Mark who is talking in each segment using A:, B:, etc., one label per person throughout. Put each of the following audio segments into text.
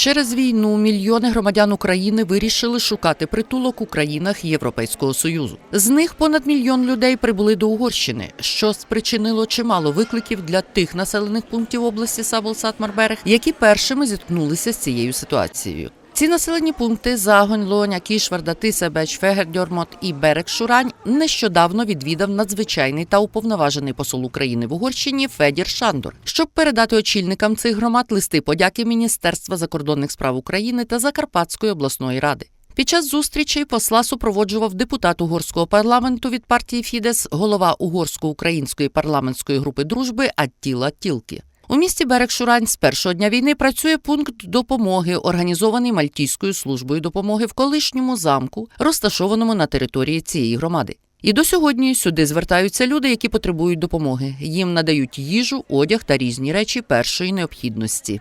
A: Через війну мільйони громадян України вирішили шукати притулок у країнах Європейського союзу. З них понад мільйон людей прибули до Угорщини, що спричинило чимало викликів для тих населених пунктів області Сабол Марберег, які першими зіткнулися з цією ситуацією. Ці населені пункти Загонь, Лоня, Кішварда, Тисебеч, Фегердьормот і Берег Шурань нещодавно відвідав надзвичайний та уповноважений посол України в Угорщині Федір Шандор, щоб передати очільникам цих громад листи подяки Міністерства закордонних справ України та Закарпатської обласної ради. Під час зустрічей посла супроводжував депутат угорського парламенту від партії Фідес, голова угорсько-української парламентської групи дружби Аттіла Тілкі. У місті Берег Шурань з першого дня війни працює пункт допомоги, організований Мальтійською службою допомоги в колишньому замку, розташованому на території цієї громади. І до сьогодні сюди звертаються люди, які потребують допомоги. Їм надають їжу, одяг та різні речі першої необхідності.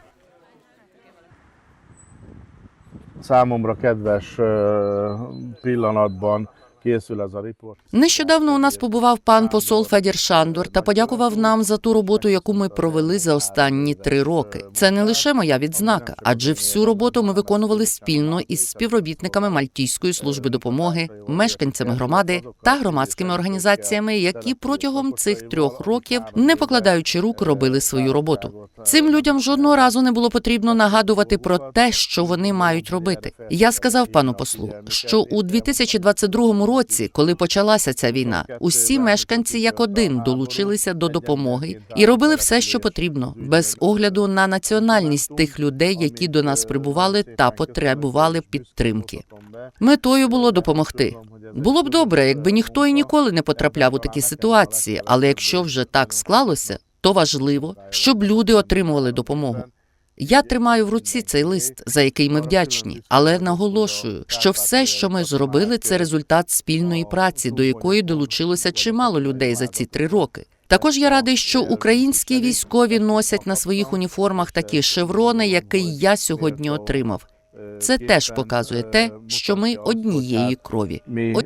B: Számomra kedves ö, pillanatban
A: Нещодавно у нас побував пан посол Федір Шандор та подякував нам за ту роботу, яку ми провели за останні три роки. Це не лише моя відзнака, адже всю роботу ми виконували спільно із співробітниками Мальтійської служби допомоги, мешканцями громади та громадськими організаціями, які протягом цих трьох років, не покладаючи рук, робили свою роботу. Цим людям жодного разу не було потрібно нагадувати про те, що вони мають робити. Я сказав пану послу, що у 2022 році, коли почалася ця війна, усі мешканці як один долучилися до допомоги і робили все, що потрібно, без огляду на національність тих людей, які до нас прибували та потребували підтримки. Метою було допомогти. Було б добре, якби ніхто і ніколи не потрапляв у такі ситуації, але якщо вже так склалося, то важливо, щоб люди отримували допомогу. Я тримаю в руці цей лист, за який ми вдячні, але наголошую, що все, що ми зробили, це результат спільної праці, до якої долучилося чимало людей за ці три роки. Також я радий, що українські військові носять на своїх уніформах такі шеврони, який я сьогодні отримав. Це теж показує те, що ми однієї крові.
B: Mi